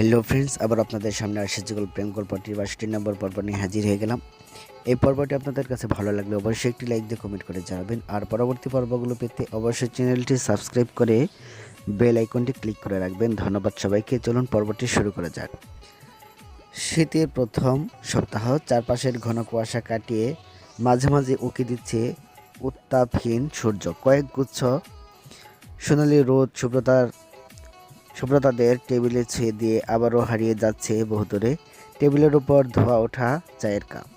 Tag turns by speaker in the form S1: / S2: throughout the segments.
S1: Hello friends আবার আপনাদের সামনে আসে যেগুলো প্রেম গল্পটির বাষট্টি নম্বর পর্ব নিয়ে হাজির হয়ে গেলাম। এই পর্বটি আপনাদের কাছে ভালো লাগলে অবশ্যই একটি লাইক দিয়ে কমেন্ট করে জানাবেন। আর পরবর্তী পর্বগুলো পেতে অবশ্যই চ্যানেলটি সাবস্ক্রাইব করে বেল আইকনটি ক্লিক করে রাখবেন। ধন্যবাদ সবাইকে, চলুন পর্বটি শুরু করা যাক। শীতের প্রথম সপ্তাহ, চারপাশের ঘন কুয়াশা কাটিয়ে মাঝে মাঝে উকি দিচ্ছে উত্তাপহীন সূর্য। কয়েক গুচ্ছ সোনালি রোদ, শুভ্রতার সুব্রতাদের টেবিলে ছুঁয়ে দিয়ে আবারও হারিয়ে যাচ্ছে বহুদূরে। টেবিলের উপর ধোয়া ওঠা চায়ের কাপ।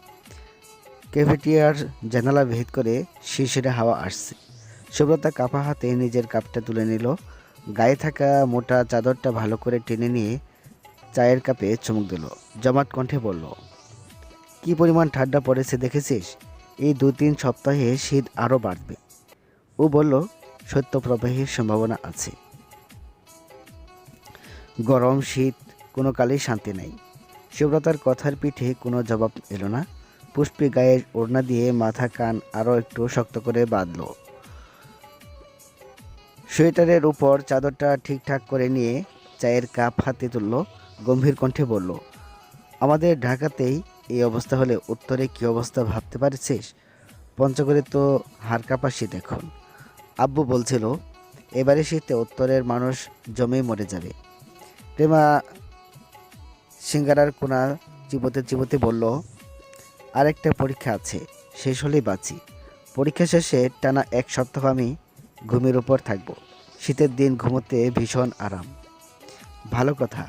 S1: ক্যাফেটিয়ার জানালা ভেদ করে শিরশিরে হাওয়া আসছে। সুব্রতা কাপা হাতে নিজের কাপটা তুলে নিল। গায়ে থাকা মোটা চাদরটা ভালো করে টেনে নিয়ে চায়ের কাপে চুমুক দিল। জমাট কণ্ঠে বলল, কি পরিমাণ ঠান্ডা পড়েছে দেখেছিস? এই দু তিন সপ্তাহে শীত আরও বাড়বে। ও বলল, সত্য প্রবাহের সম্ভাবনা আছে। গরম, শীত, কোনো কালেই শান্তি নাই। সুব্রতার কথার পিঠে কোনো জবাব এলো না। পুষ্পী গায়ে ওড়না দিয়ে মাথা, কান আরও একটু শক্ত করে বাঁধল। সোয়েটারের উপর চাদরটা ঠিকঠাক করে নিয়ে চায়ের কাপ হাতে তুলল, গম্ভীর কণ্ঠে বলল, আমাদের ঢাকাতেই এই অবস্থা হলে উত্তরে কী অবস্থা ভাবতে পারছিস? পঞ্চগড়ে তো হাড় কাঁপা শীত এখন আব্বু বলছিল, এবারে শীতে উত্তরের মানুষ জমে মরে যাবে। প্রেমা সিঙ্গারার কোনা চিবোতে চিবোতে বলল, আরেকটা পরীক্ষা আছে, শেষ হলেই বাঁচি। পরীক্ষা শেষে টানা এক সপ্তাহ আমি ঘুমের উপর থাকব। শীতের দিন ঘুমোতে ভীষণ আরাম। ভালো কথা,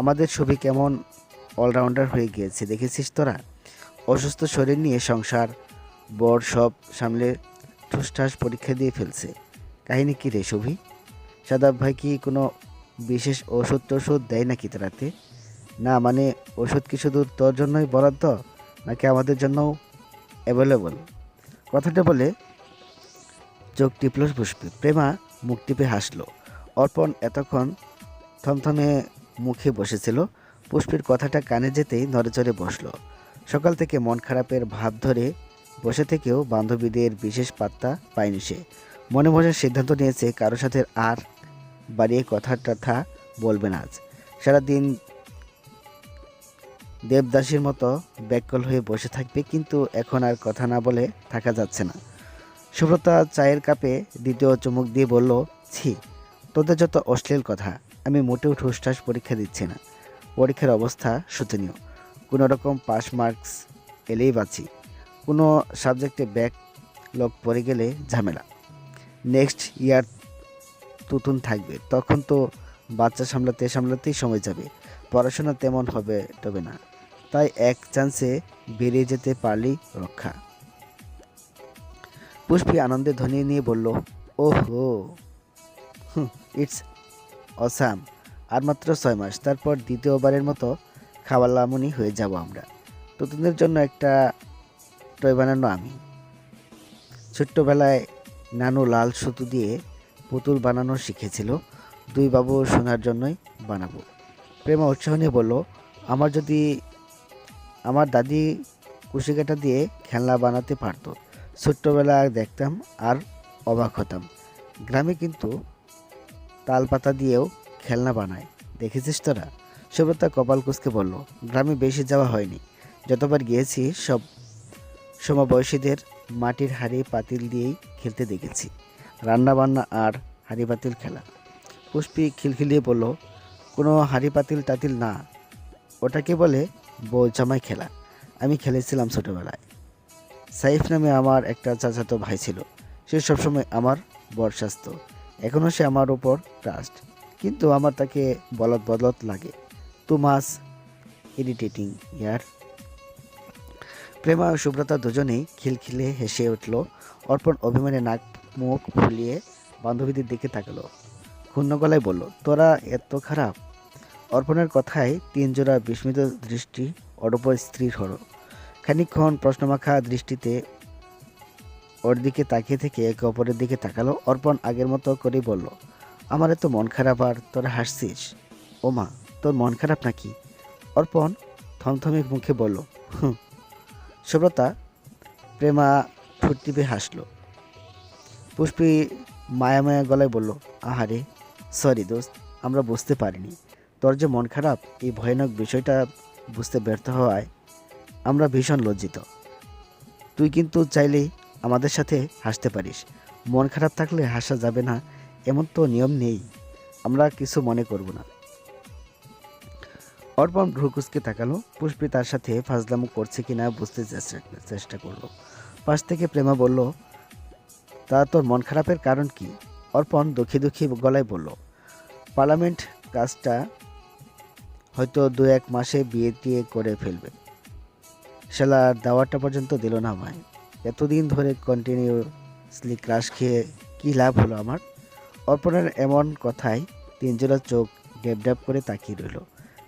S1: আমাদের ছবি কেমন অলরাউন্ডার হয়ে গিয়েছে, দেখেছিস তোরা? অসুস্থ শরীর নিয়ে সংসার, বর সব সামলে ঠুসঠাস পরীক্ষা দিয়ে ফেলছে। কাহিনী কী রে ছবি? সাদাব ভাই কি কোনো বিশেষ ওষুধ টষুধ দেয় নাকি তারাতে? না মানে ওষুধ কি শুধু তোর জন্যই বরাদ্দ, নাকি আমাদের জন্যও অ্যাভেলেবল কথাটা বলে চোখ টিপল পুষ্পে। প্রেমা মুখ টিপে হাসলো। অর্পণ এতক্ষণ থমথমে মুখে বসেছিল। পুষ্পির কথাটা কানে যেতেই নড়েচড়ে বসল। সকাল থেকে মন খারাপের ভাব ধরে বসে থেকেও বান্ধবীদের বিশেষ পাত্তা পায়নি সে। মনে মনে সিদ্ধান্ত নিয়েছে কারোর সাথে আর বাড়িয়ে কথা টথা বলবে না আজ। সারাদিন দেবদাসীর মতো ব্যাকল হয়ে বসে থাকবে, কিন্তু এখন আর কথা না বলে থাকা যাচ্ছে না। সুব্রতা চায়ের কাপে দ্বিতীয় চুমুক দিয়ে বলল, ছি, তোদের যত অশ্লীল কথা, আমি মোটেও ঠুসঠাস পরীক্ষা দিচ্ছি না। পরীক্ষার অবস্থা শোচনীয়। কোনো রকম পাস মার্কস এলেই বাঁচি। কোনো সাবজেক্টে ব্যাক লক পড়ে গেলে ঝামেলা। নেক্সট ইয়ার তুতুন থাকবে, তখন তো বাচ্চা সামলাতে সামলাতেই সময় যাবে। পড়াশোনা তেমন হবে তবে না। তাই এক চান্সে বেরিয়ে যেতে পারলেই রক্ষা। পুষ্পী আনন্দে ধ্বনি নিয়ে বলল ও হো ইটস অসাম। আর মাত্র ছয় মাস, তারপর দ্বিতীয়বারের মতো খাবার লামনি হয়ে যাব আমরা। তুতুনদের জন্য একটা টয় বানানো আমি। ছোট্টবেলায় নানু লাল সুতো দিয়ে পুতুল বানানো শিখেছিল। দুই বাবু শোনার জন্যই বানাবো। প্রেমা উৎসাহ নিয়ে বলল, আমার যদি আমার দাদি কুশিকাটা দিয়ে খেলনা বানাতে পারতো। ছোট্টবেলা দেখতাম আর অবাক হতাম। গ্রামে কিন্তু তাল পাতা দিয়েও খেলনা বানায়। দেখেছিস তোরা? সুব্রতা কপাল কুচকে বলল, গ্রামে বেশি যাওয়া হয়নি। যতবার গিয়েছি সব সমবয়সীদের মাটির হাঁড়ি পাতিল দিয়েই খেলতে দেখেছি। রান্না বান্না আর হাঁড়ি পাতিল খেলা। পুষ্পি খিলখিলিয়ে বলল, কোনো হাঁড়ি পাতিল টাতিল না। ওটাকে বলে বউ জামাই খেলা। আমি খেলেছিলাম ছোটোবেলায়। সাইফ নামে আমার একটা চাচাতো ভাই ছিল। সে সবসময় আমার বরশাস্ত এখনও সে আমার উপর ট্রাস্ট কিন্তু আমার তাকে বলত বদলত লাগে। টু মাস ইরিটেটিং ইয়ার। প্রেমা ও সুব্রতা দুজনেই খিলখিলে হেসে উঠল। অর্পণ অভিমানে নাক মুখ ফুলিয়ে বান্ধবীদের দিকে তাকালো। ক্ষুণ্ণ গলায় বলল, তোরা এত খারাপ? অর্পণের কথায় তিনজোড়া বিস্মিত দৃষ্টি ওর উপর স্থির হলো। খানিকক্ষণ প্রশ্নমাখা দৃষ্টিতে ওর দিকে তাকিয়ে থেকে একে অপরের দিকে তাকালো। অর্পণ আগের মতো করেই বলল, আমার এত মন খারাপ আর তোরা হাসছিস? ও মা, তোর মন খারাপ নাকি? অর্পণ থমথমে মুখে বলল, হুম। সুব্রতা প্রেমা টিপে হাসলো। পুষ্পী মায়া মায়া গলায় বলল, আহারে সরি দোস্ত, আমরা বুঝতে পারিনি। তোর যে মন খারাপ, এই ভয়ানক বিষয়টা বুঝতে ব্যর্থ হওয়ায় আমরা ভীষণ লজ্জিত। তুই কিন্তু চাইলেই আমাদের সাথে হাসতে পারিস। মন খারাপ থাকলে হাসা যাবে না, এমন তো নিয়ম নেই। আমরা কিছু মনে করব না। অর্পণ ভ্রুকুসকে তাকালো। পুষ্পি তার সাথে ফাজলামো করছে কিনা বুঝতে চেষ্টা করল। পাশ থেকে প্রেমা বলল তা তোর মন খারাপের কারণ কি? অর্পণ দুঃখী দুঃখী গলায় বলল, পার্লামেন্ট কাজটা হয়তো দু এক মাসে বিয়ে টিয়ে করে ফেলবে। শালা দাওয়াটা পর্যন্ত দিল না আমায়। এতদিন ধরে কন্টিনিউসলি ক্রাশ খেয়ে কী লাভ হলো আমার? অর্পণের এমন কথায় তিনজনের চোখ ডেব করে তাকিয়ে রইল।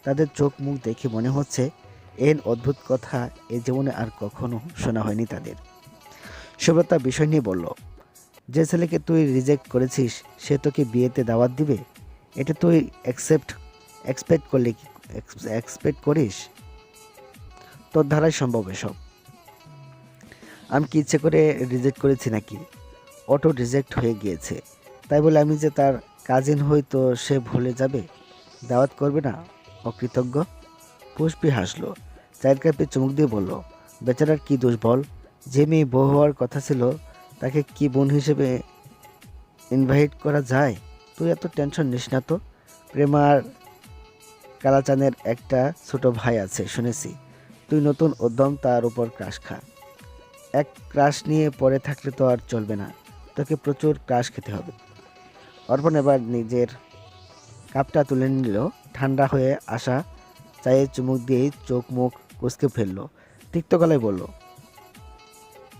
S1: তাদের চোখ মুখ দেখে মনে হচ্ছে এন অদ্ভুত কথা এ জীবনে আর কখনো শোনা হয়নি তাদের। সুব্রতা বিষয় নিয়ে বলল যে ছেলেকে তুই রিজেক্ট করেছিস, সে তোকে বিয়েতে দাওয়াত দিবে? এটা তুই অ্যাকসেপ্ট এক্সপেক্ট করলে এক্সপেক্ট করিস? তোর ধারাই সম্ভব এসব। আমি কি ইচ্ছে করে রিজেক্ট করেছি নাকি? অটো রিজেক্ট হয়ে গিয়েছে। তাই বলে আমি যে তার কাজিন হই তো সে ভুলে যাবে? দাওয়াত করবে না? অকৃতজ্ঞ। পুষ্পি হাসলো। চায়ের কাপে চুমুক দিয়ে বলল, বেচারার কি দোষ বল? যে মেয়ে বউ হওয়ার কথা ছিল তাকে কি বোন হিসেবে ইনভাইট করা যায়? তুই এত টেনশন নিস না তো। প্রেমার কালাচানের একটা ছোট ভাই আছে, শুনেছি। তুই নতুন উদ্যম তার উপর ক্রাশ খা। এক ক্রাশ নিয়ে পরে থাকলে তো আর চলবে না। তোকে প্রচুর ক্রাশ খেতে হবে। অর্পণ এবার নিজের কাপটা তুলে নিল। ঠান্ডা হয়ে আসা চায়ে চুমুক দিয়েই চোখ মুখ কুচকে ফেলল। তিক্ত গলায় বলল,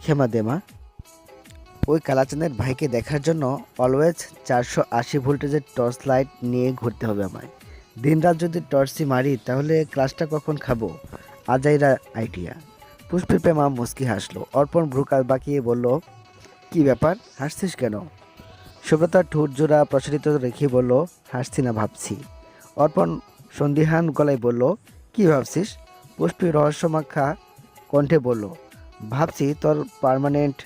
S1: ক্ষমা দেমা ওই কালাচাঁদের ভাইকে দেখার জন্য অলওয়েজ চারশো আশি ভোল্টেজের টর্চ লাইট নিয়ে ঘুরতে হবে আমায়। দিনরাত যদি টর্চই মারি, তাহলে ক্লাসটা কখন খাব? আজাইরা আইডিয়া পুষ্পের প্রেমা মুস্কি হাসলো। অর্পণ ভ্রুকাল বাঁকিয়ে বলল, কি ব্যাপার? হাসছিস কেন? সুব্রতার ঠোঁট জোড়া প্রসারিত রেখে বলল, হাসছি না, ভাবছি। অর্পণ সন্দিহান গলায় বলল, কি ভাবছিস? পুষ্পী রহস্যমাখা কণ্ঠে বলল, ভাবছি তোর পার্মানেন্ট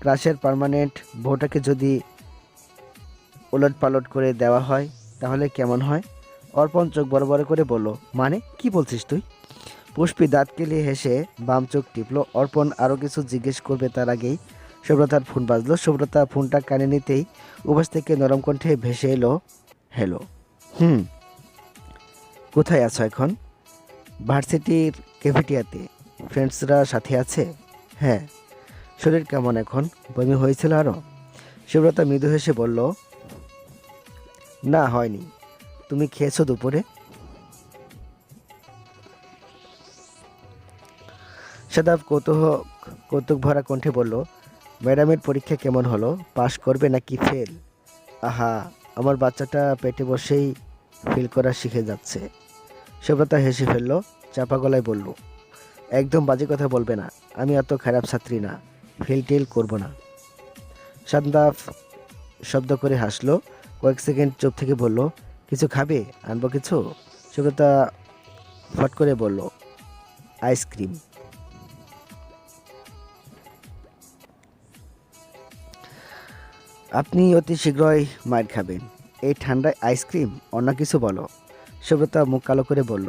S1: ক্রাশের পার্মানেন্ট বউটাকে যদি ওলট পালট করে দেওয়া হয়, তাহলে কেমন হয়? অর্পণ চোখ বড় বড় করে বলল মানে কি বলছিস তুই? পুষ্পী দাঁত কেলিয়ে হেসে বাম চোখ টিপলো। অর্পণ আরও কিছু জিজ্ঞেস করবে তার আগেই সুব্রতার ফোন বাজলো। সুব্রতা ফোনটা কানে নিতেই উপাস থেকে নরম কণ্ঠে ভেসে এলো, হ্যালো, হুম, কোথায় আছো এখন? ভার্সিটির ক্যাফেটিয়াতে। ফ্রেন্ডসরা সাথে আছে? হ্যাঁ। শরীর কেমন এখন? বমি হয়েছিল আরও সুব্রতা মৃদু হেসে বলল, না, হয়নি। তুমি খেয়েছো দুপুরে? সাদাব কৌতূহক কৌতুক ভরা কণ্ঠে বলল, ম্যাডামের পরীক্ষা কেমন হলো? পাশ করবে নাকি ফেল? আহা, আমার বাচ্চাটা পেটে বসেই ফিল করা শিখে যাচ্ছে। সুব্রতা হেসে ফেলল, চাপা গলায় বলল, একদম বাজে কথা বলবে না। আমি এত খারাপ ছাত্রী না। ফেল টেল করব না। সান্দাফ শব্দ করে হাসলো, কয়েক সেকেন্ড চুপ থেকে বলল, কিছু খাবে? আনব কিছু? সুব্রতা ফট করে বলল, আইসক্রিম। আপনি অতি শীঘ্রই মার খাবেন। এই ঠান্ডায় আইসক্রিম? অন্য কিছু বলো। সুব্রতা মুখ কালো করে বলল,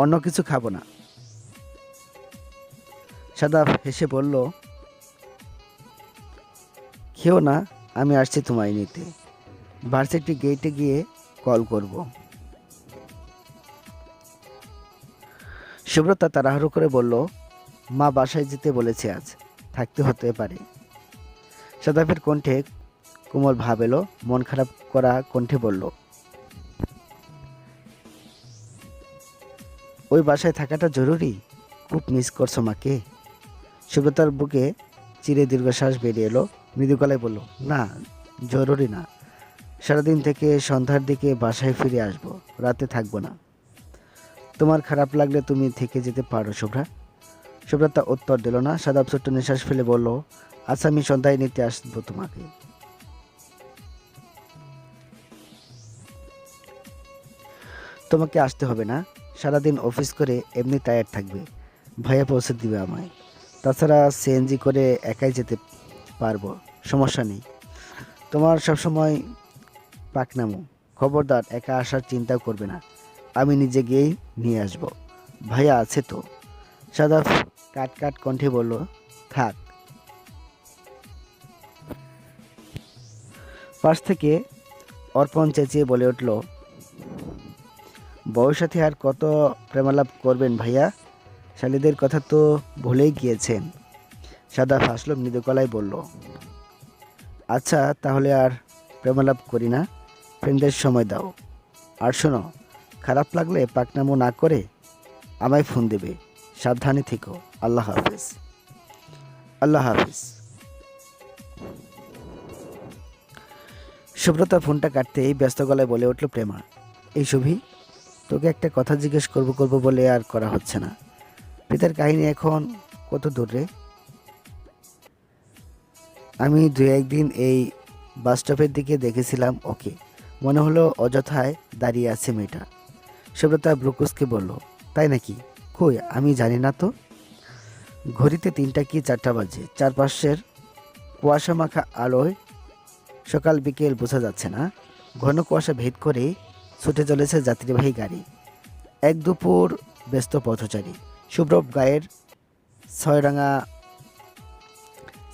S1: অন্য কিছু খাব না। সাদাফ হেসে বলল, খেও না, আমি আসছি তোমায় নিতে। ভার্সিটি গেটে গিয়ে কল করব। সুব্রতা তাড়াহুড়ো করে বলল, মা বাসায় যেতে বলেছে আজ, থাকতে হতে পারে। সাদাফের কণ্ঠে কোমল ভাব এলো, মন খারাপ করা কণ্ঠে বলল, ওই বাসায় থাকাটা জরুরি? খুব মিস করছ মাকে? সুব্রতার বুকে চিরে দীর্ঘশ্বাস বেরিয়ে এলো। মৃদু গলায় বলল, না, জরুরি না। সারাদিন থেকে সন্ধ্যার দিকে বাসায় ফিরে আসব। রাতে থাকব না। তোমার খারাপ লাগলে তুমি থেকে যেতে পারো, শুভ্রা। সুব্রতা উত্তর দিল না। সাদাব ছোট্ট নিঃশ্বাস ফেলে বলল আচ্ছা আমি সন্ধ্যায় নিতে আসব তোমাকে। তোমাকে আসতে হবে না। সারাদিন অফিস করে এমনি টায়ার্ড থাকবে। ভাইয়া পৌঁছে দিবে আমায়। তাছাড়া সিএনজি করে একাই যেতে পারব, সমস্যা নেই। তোমার সবসময় পাকনামো, খবরদার, একা আসার চিন্তা করবে না। আমি নিজে গিয়েই নিয়ে আসব। ভাইয়া আছে তো? সাদা কাট কাট কণ্ঠে বলল, থাক। পাশ থেকে অর্পণ চেঁচিয়ে বলে উঠল, বউয়ের সাথে আর কত প্রেমালাপ করবেন ভাইয়া? শালিদের কথা তো ভুলেই গিয়েছেন সাদা হাসল মৃদু গলায় বলল আচ্ছা তাহলে আর প্রেমালাপ করি না। ফ্রেন্ডদের সময় দাও। আর শোনো, খারাপ লাগলে পাকনামো না করে আমায় ফোন দেবে। সাবধানে থেকো। আল্লাহ হাফিজ। আল্লাহ হাফিজ। সুব্রতা ফোনটা কাটতেই ব্যস্ত গলায় বলে উঠল প্রেমা, এই শুভি, তোকে একটা কথা জিজ্ঞেস করব করব বলে আর করা হচ্ছে না। পিতার কাহিনী এখন কত দূর আমি দু একদিন এই বাস স্টপের দিকে দেখেছিলাম, ওকে। মনে হলো অযথায় দাঁড়িয়ে আছে মেয়েটা। সুব্রতা ব্রুকুসকে বলল, তাই নাকি? কই, আমি জানি না তো? ঘড়িতে তিনটা কি চারটা বাজে। চারপাশের কুয়াশা মাখা আলোয় সকাল বিকেল বোঝা যাচ্ছে না। ঘন কুয়াশা ভেদ করে ছুটে চলেছে যাত্রীবাহী গাড়ি। এক দুপুর ব্যস্ত পথচারী। সুব্রব গায়ের ছয়রাঙা,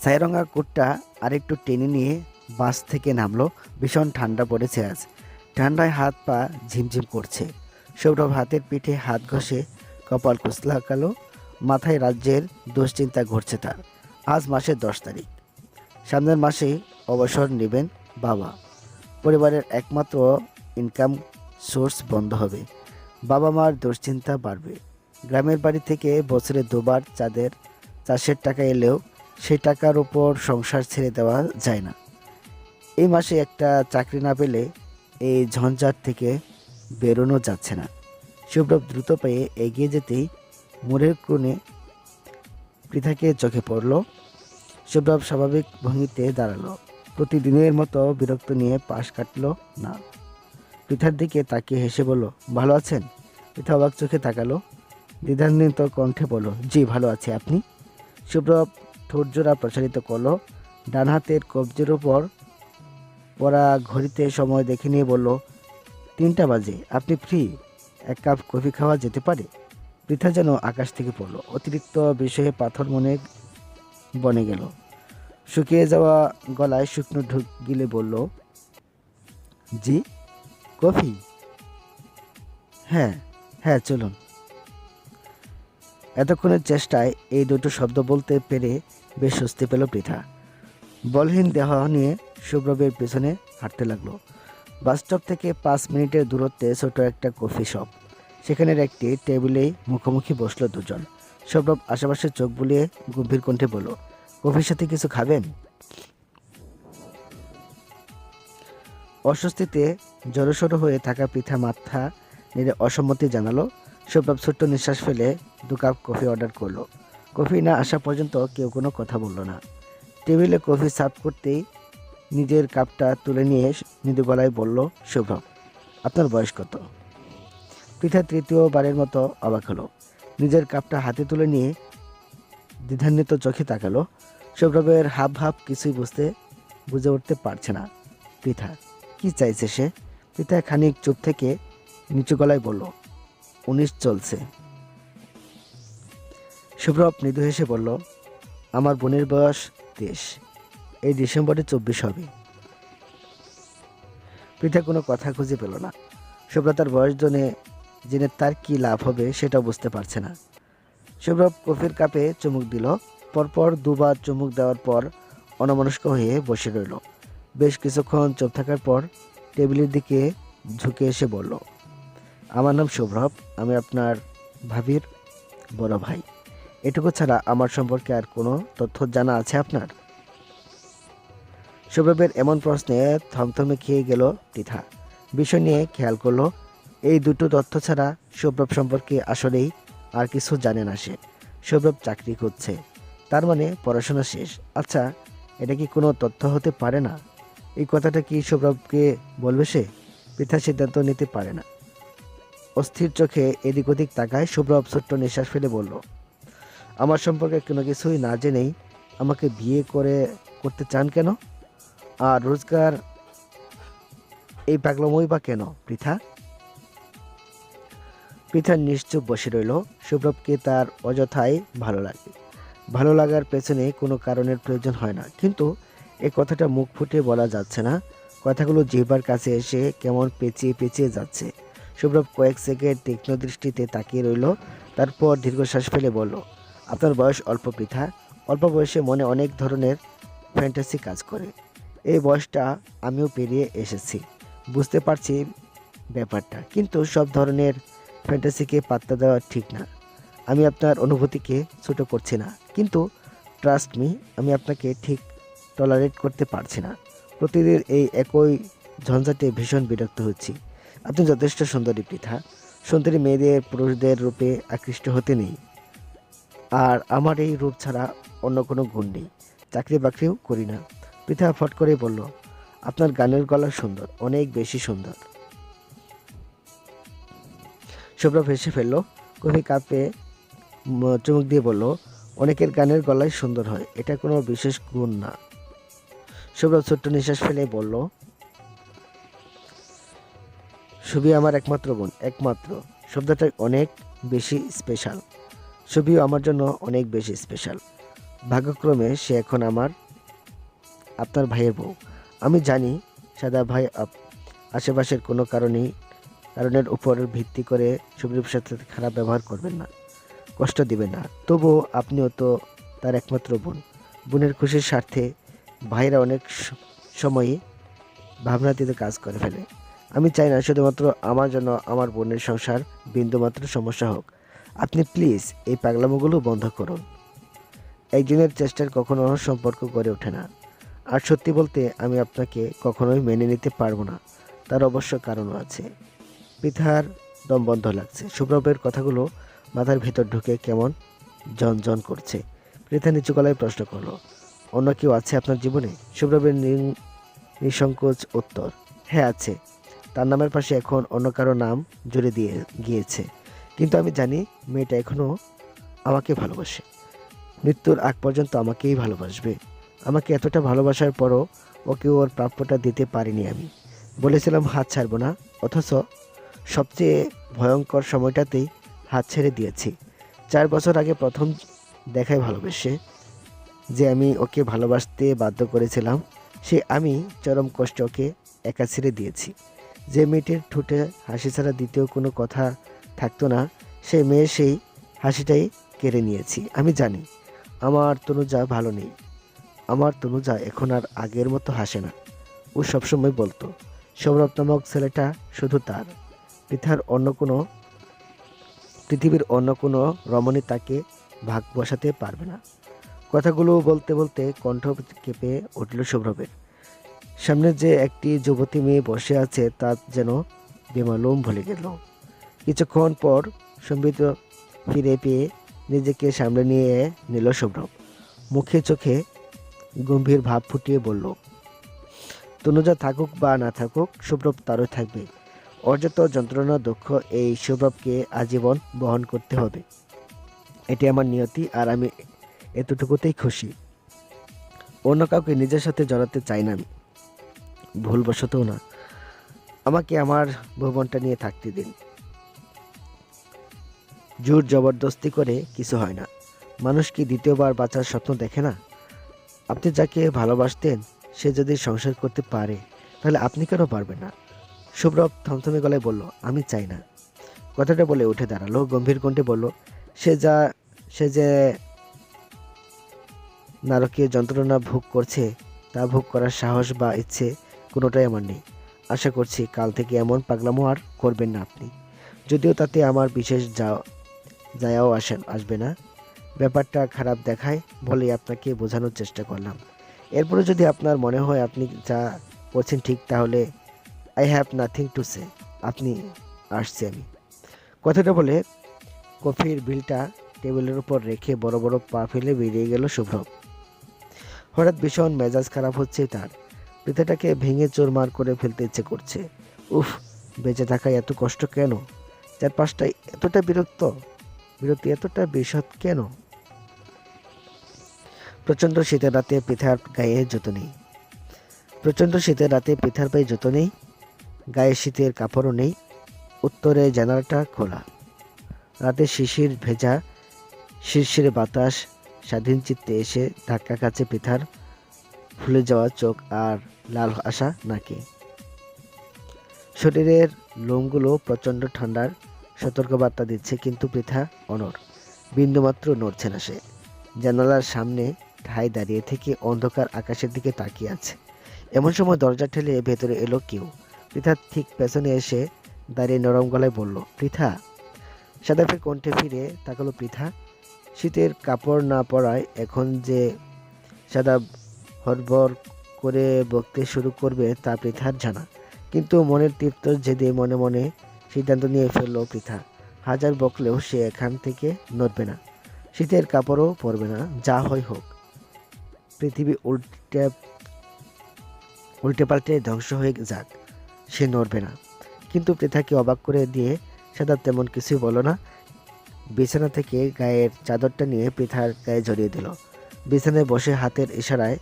S1: ছায়রঙা কোটটা আরেকটু টেনে নিয়ে বাস থেকে নামলো। ভীষণ ঠান্ডা পড়েছে আজ। ঠান্ডায় হাত পা ঝিমঝিম করছে। সৌরভ হাতের পিঠে হাত ঘষে কপাল কুচলাকালো। মাথায় রাজ্যের দুশ্চিন্তা ঘটছে তার। আজ মাসের দশ তারিখ। সামনের মাসে অবসর নেবেন বাবা। পরিবারের একমাত্র ইনকাম সোর্স বন্ধ হবে। বাবা মার দুশ্চিন্তা বাড়বে। গ্রামের বাড়ি থেকে বছরে দুবার চাঁদের, চাষের টাকা এলেও সেই টাকার উপর সংসার ছেড়ে দেওয়া যায় না। এই মাসে একটা চাকরি না পেলে এই ঝঞ্ঝাট থেকে বেরোনো যাচ্ছে না। সুব্রব দ্রুত পেয়ে এগিয়ে যেতেই মোড়ের কোণে পৃথাকে চোখে পড়ল। সুব্রব স্বাভাবিক ভঙ্গিতে দাঁড়াল। প্রতিদিনের মতো বিরক্ত নিয়ে পাশ কাটলো না। পৃথার দিকে তাকিয়ে হেসে বলল, ভালো আছেন? পৃথা অবাক চোখে তাকালো। দ্বিধান্বিত কণ্ঠে বলল, জি, ভালো আছে আপনি? সুব্রব ঠোঁটজোড়া প্রসারিত করল, ডান হাতের কবজের ওপর পরা ঘড়িতে সময় দেখে নিয়ে বলল, তিনটা বাজে, আপনি ফ্রি এক কাপ কফি খাওয়া যেতে পারে? পৃথা যেন আকাশ থেকে পড়ল, অতিরিক্ত বিষয়ে পাথর মনে বনে গেল। শুকিয়ে যাওয়া গলায় শুকনো ঢুক গিলে বলল, জি, কফি? হ্যাঁ হ্যাঁ চলুন। এতক্ষণের চেষ্টায় এই দুটো শব্দ বলতে পেরে বেশ স্বস্তি পেল পৃথা। বলহীন দেহ নিয়ে সুব্রবের পেছনে হাঁটতে লাগল। বাসস্টপ থেকে পাঁচ মিনিটের দূরত্বে ছোট একটা কফি শপ। সেখানের একটি টেবিলেই মুখোমুখি বসল দুজন। সৌরভ আশেপাশে চোখ বুলিয়ে গম্ভীর কণ্ঠে বলল, কফির সাথে কিছু খাবেন? অস্বস্তিতে জড়সড় হয়ে থাকা পিঠা মাথা নেড়ে অসম্মতি জানালো সৌরভ ছোট্ট নিঃশ্বাস ফেলে দু কাপ কফি অর্ডার করল। কফি না আসা পর্যন্ত কেউ কোনো কথা বলল না। টেবিলে কফি সার্ভ করতেই নিজের কাপটা তুলে নিয়ে মৃদু গলায় বলল শুভ্রব আপনার বয়স কত? পৃথা তৃতীয়বারের মতো অবাক হলো। নিজের কাপটা হাতে তুলে নিয়ে দ্বিধান্বিত চোখে তাকালো। সৌরভের হাব ভাব কিছুই বুঝতে, বুঝে উঠতে পারছে না। পৃথা কি চাইছে সে? পৃথা খানিক চুপ থেকে নিচু গলায় বলল উনিশ চলছে। শুভ্রব মৃদু হেসে বলল, আমার বোনের বয়স তেইশ। এই ডিসেম্বরে চব্বিশ হবে। পৃথা কোনো কথা খুঁজে পেল না। শুভ্রতার বয়স জেনে জেনে তার কি লাভ হবে সেটা বুঝতে পারছে না। শুভ্রব কফির কাপে চুমুক দিল। পরপর দুবার চুমুক দেওয়ার পর অনমনস্ক হয়ে বসে রইল। বেশ কিছুক্ষণ চুপ থাকার পর টেবিলের দিকে ঝুঁকে এসে বলল আমার নাম শুভ্রব আমি আপনার ভাবির বড় ভাই। এটুকু ছাড়া আমার সম্পর্কে আর কোনো তথ্য জানা আছে আপনার? সৌরভের এমন প্রশ্নে থমথমে খেয়ে গেল পৃথা বিষয় নিয়ে খেয়াল করল, এই দুটো তথ্য ছাড়া সৌরভ সম্পর্কে আসলেই আর কিছু জানে না সে। সৌরভ চাকরি করছে তার মানে পড়াশোনা শেষ। আচ্ছা এটা কি কোনো তথ্য হতে পারে না? এই কথাটা কি সৌরভকে বলবে সে? পৃথা সিদ্ধান্ত নিতে পারে না। অস্থির চোখে এদিক ওদিক তাকায় শুভ্রব ছোট্ট নিঃশ্বাস ফেলে বলল, আমার সম্পর্কে কোনো কিছুই না জেনেই আমাকে বিয়ে করে, করতে চান কেন? আর রোজগার এই পাগলাময় বা কেন, পৃথা? পৃথা নিশ্চুপ বসে রইল। সুব্রবকে তার অযথাই ভালো লাগে। ভালো লাগার পেছনে কোনো কারণের প্রয়োজন হয় না। কিন্তু এই কথাটা মুখ ফুটে বলা যাচ্ছে না। কথাগুলো জিহ্বার কাছে এসে কেমন পেঁচিয়ে পেঁচিয়ে যাচ্ছে। সুব্রব কয়েক সেকেন্ড তীক্ষ্ণ দৃষ্টিতে তাকিয়ে রইল, তারপর দীর্ঘশ্বাস ফেলে বলল, আপনার বয়স অল্প পৃথা অল্প বয়সে মনে অনেক ধরনের ফ্যান্টাসি কাজ করে। এই বয়সটা আমিও পেরিয়ে এসেছি। বুঝতে পারছি ব্যাপারটা, কিন্তু সব ধরনের ফ্যান্টাসিকে পাত্তা দেওয়া ঠিক না। আমি আপনার অনুভূতিকে ছোট করছি না, কিন্তু ট্রাস্ট মি আমি আপনাকে ঠিক টলারেট করতে পারছি না। প্রতিদিন এই একই ঝঞ্ঝাটে ভীষণ বিরক্ত হচ্ছি। আপনি যথেষ্ট সুন্দরী পৃথা। সুন্দরী মেয়েদের, পুরুষদের রূপে আকৃষ্ট হতে নেই। আর আমার এই রূপ ছাড়া অন্য কোনো গুণ নেই। চাকরি বাকরিও করি না। পৃথা ফট করে বলল, আপনার গানের গলা সুন্দর, অনেক বেশি সুন্দর। শুভ্রভ হেসে ফেলল, কফি কাপে চুমুক দিয়ে বলল, অনেকের গানের গলায় সুন্দর হয়, এটা কোনো বিশেষ গুণ না। শুভ্রভ ছোট্ট নিঃশ্বাস ফেলে বলল সুবি আমার একমাত্র বোন, একমাত্র। শব্দটা অনেক বেশি স্পেশাল সুবিও আমার জন্য অনেক বেশি স্পেশাল ভাগ্যক্রমে সে এখন আমার, আপনার ভাইয়ের বউ। আমি জানি, সাদা ভাই আশেপাশের কোনো কারণেই, কারণের উপর ভিত্তি করে সুগ্রীব সাথে খারাপ ব্যবহার করবেন না। কষ্ট দিবেন না। তবুও আপনিও তো তার একমাত্র বোন। বোনের খুশির স্বার্থে ভাইরা অনেক সময়ই ভাবনাতীত কাজ করে ফেলে। আমি চাই না শুধুমাত্র আমার জন্য আমার বোনের সংসার বিন্দুমাত্র সমস্যা হোক। আপনি প্লিজ এই পাগলামোগুলো বন্ধ করুন। একজনের চেষ্টার কখনো সম্পর্ক গড়ে ওঠে না। আর সত্যি বলতে আমি আপনাকে কখনোই মেনে নিতে পারব না। তার অবশ্য কারণও আছে। পৃথার দম বন্ধ লাগছে। সুব্রবের কথাগুলো মাথার ভেতর ঢুকে কেমন জন করছে। পৃথা নিচু গলায় প্রশ্ন করল, অন্য কেউ আছে আপনার জীবনে? সুব্রবের নিঃসংকোচ উত্তর হ্যাঁ আছে। তার নামের পাশে এখন অন্য কারও নাম জুড়ে দিয়ে গিয়েছে। কিন্তু আমি জানি মেয়েটা এখনও আমাকে ভালোবাসে। মৃত্যুর আগ পর্যন্ত আমাকেই ভালোবাসবে। আমাকে এতটা ভালোবাসার পরও ওকে ওর প্রাপ্যটা দিতে পারিনি আমি। বলেছিলাম হাত ছাড়বো না, অথচ সবচেয়ে ভয়ঙ্কর সময়টাতেই হাত ছেড়ে দিয়েছি। চার বছর আগে প্রথম দেখায় ভালোবেসে যে আমি ওকে ভালোবাসতে বাধ্য করেছিলাম, সে আমি চরম কষ্ট ওকে একা ছেড়ে দিয়েছি। যে মেয়েটির ঠোঁটে হাসি ছাড়া দ্বিতীয় কোনো কথা থাকতো না, সে মেয়ে সেই হাসিটাই কেড়ে নিয়েছি, আমি জানি। আমার তনুজা ভালো নেই। আমার তনুজা এখন আর আগের মতো হাসে না। ও সবসময় বলতো, সৌরভ নামক ছেলেটা শুধু তার। পৃথার অন্য কোনো, পৃথিবীর অন্য কোনো রমণী তাকে ভাগ বসাতে পারবে না। কথাগুলো বলতে বলতে কণ্ঠ কেঁপে উঠল শুভ্রবের সামনে যে একটি যুবতী মেয়ে বসে আছে, তা যেন বেমালুম ভুলে গেল। কিছুক্ষণ পর সম্বিত ফিরে পেয়ে নিজেকে সামনে নিয়ে নিল শুভ্রব মুখে চোখে গম্ভীর ভাব ফুটিয়ে বলল, তনুজা থাকুক বা না থাকুক শুভ্রব তারও থাকবে। ওর যত যন্ত্রণা, দুঃখ, এই শুভ্রবকে আজীবন বহন করতে হবে। এটি আমার নিয়তি আর আমি এতটুকুতেই খুশি। অন্য কাউকে নিজের সাথে জড়াতে চাই না আমি। ভুলবশতও না। আমাকে আমার ভবনটা নিয়ে থাকতে দিন। জোর জবরদস্তি করে কিছু হয় না। মানুষ কি দ্বিতীয়বার বাঁচার স্বপ্ন দেখে না? আপনি যাকে ভালোবাসতেন, সে যদি সংসার করতে পারে, তাহলে আপনি কেন পারবেন না? শুভ্রব থমথমে গলায় বলল, আমি চাই না। কথাটা বলে উঠে দাঁড়াল, গম্ভীর কণ্ঠে বলল, সে যা, সে যে নারকীয় যন্ত্রণা ভোগ করছে, তা ভোগ করার সাহস বা ইচ্ছে কোনোটাই আমার নেই। আশা করছি কাল থেকে এমন পাগলামো আর করবেন না আপনি। যদিও তাতে আমার বিশেষ যা, যায়াও আসেন আসবে না। ব্যাপারটা খারাপ দেখায় বলে আপনাকে বোঝানোর চেষ্টা করলাম। এরপরে যদি আপনার মনে হয় আপনি যা করছেন ঠিক, তাহলে I have nothing to say আপনি আসছি আমি কথাটা বলে কফির বিলটা টেবিলের উপর রেখে বড় বড় পা ফেলে বেরিয়ে গেল শুভ্রব হঠাৎ ভীষণ মেজাজ খারাপ হচ্ছে তার। পিতাটাকে ভেঙে চোরমার করে ফেলতে ইচ্ছে করছে। উফ, বেঁচে থাকায় এত কষ্ট কেন? চারপাশটায় এতটা বিরক্ত? বিরক্তি এতটা বিষদ কেন? প্রচণ্ড শীতের রাতে পিঠার গায়ে জুতো নেই। প্রচণ্ড শীতের রাতে পিঠার পায়ে জুতো নেই। গায়ে শীতের কাপড়ও নেই। উত্তরে জানালাটা খোলা। রাতে শিশির ভেজা, শিরশিরে বাতাস, স্বাধীন চিত্তে এসে ধাক্কা কাছে পৃথার ফুলে যাওয়া চোখ আর লাল আসা নাকি? শরীরের লোমগুলো প্রচণ্ড ঠান্ডার সতর্কবার্তা দিচ্ছে কিন্তু পৃথা অনর বিন্দুমাত্র নড়ছে না সে। জানালার সামনে ঠাই দাঁড়িয়ে থেকে অন্ধকার আকাশের দিকে তাকিয়ে আছে। এমন সময় দরজা ঠেলে ভেতরে এলো কেউ। পৃথা ঠিক পেছনে এসে দাঁড়িয়ে নরম গলায় বলল পৃথা সাদাফের কণ্ঠে ফিরে তাকালো পৃথা শীতের কাপড় না পরায় এখন যে সাদা হরবর করে বকতে শুরু করবে তা পৃথার জানা। কিন্তু মনের তৃপ্ত জেদে মনে মনে সিদ্ধান্ত নিয়ে ফেলল পৃথা। হাজার বকলেও সে এখান থেকে নড়বে না। শীতের কাপড়ও পরবে না, যা হয় হোক। পৃথিবী উল্টে উল্টে পাল্টে ধ্বংস হয়ে যাক, সে নড়বে না। কিন্তু পৃথাকে অবাক করে দিয়ে সাদা তেমন কিছুই বলো না। বিছানা থেকে গায়ের চাদরটা নিয়ে পৃথার গায়ে জড়িয়ে দিল। বিছানায় বসে হাতের ইশারায়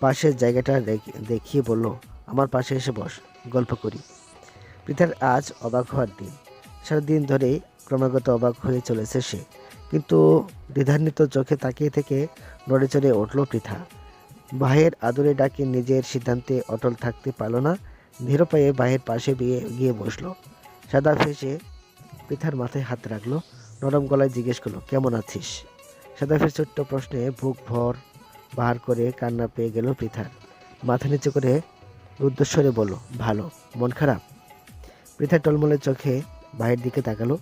S1: পাশের জায়গাটা দেখিয়ে বলল, আমার পাশে এসে বস, গল্প করি। পৃথার আজ অবাক হওয়ার দিন। সারাদিন ধরেই ক্রমাগত অবাক হয়ে চলেছে সে। কিন্তু দ্বিধান্বিত চোখে তাকিয়ে থেকে নড়ে চড়ে উঠল পৃথা। ভাইয়ের আদরে ডাকে নিজের সিদ্ধান্তে অটল থাকতে পারল না ধীর পায়ে ভাইয়ের পাশে গিয়ে গিয়ে বসল। সাদা ফেসে পৃথার মাথায় হাত রাখল, নরম গলায় জিজ্ঞেস করল, কেমন আছিস? সাদা সাদাফের ছোট্ট প্রশ্নে বুক ভর বার করে কান্না পেয়ে গেল পৃথার মাথা নিচু করে রুদ্ধস্বরে বলল, ভালো, মন খারাপ? পৃথা টলমলে চোখে ভাইয়ের দিকে তাকালো।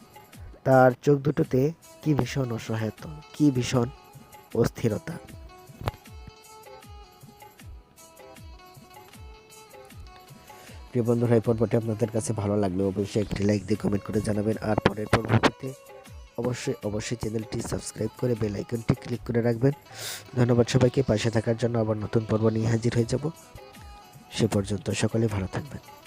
S1: তার চোখ দুটোতে কি ভীষণ অসহায়ত্ব, কি ভীষণ অস্থিরতা। প্রিয় বন্ধুরা, এই পর্বটি আপনাদের কাছে ভালো লাগলে অবশ্যই একটি লাইক দিয়ে কমেন্ট করে জানাবেন। আর পরের পর্ব পেতে অবশ্যই অবশ্যই চ্যানেলটি সাবস্ক্রাইব করে বেল আইকনটি ক্লিক করে রাখবেন। ধন্যবাদ সবাইকে, পাশে থাকার জন্য আবার নতুন পর্ব নিয়ে হাজির হয়ে যাব। সে পর্যন্ত সকলে ভালো থাকবেন।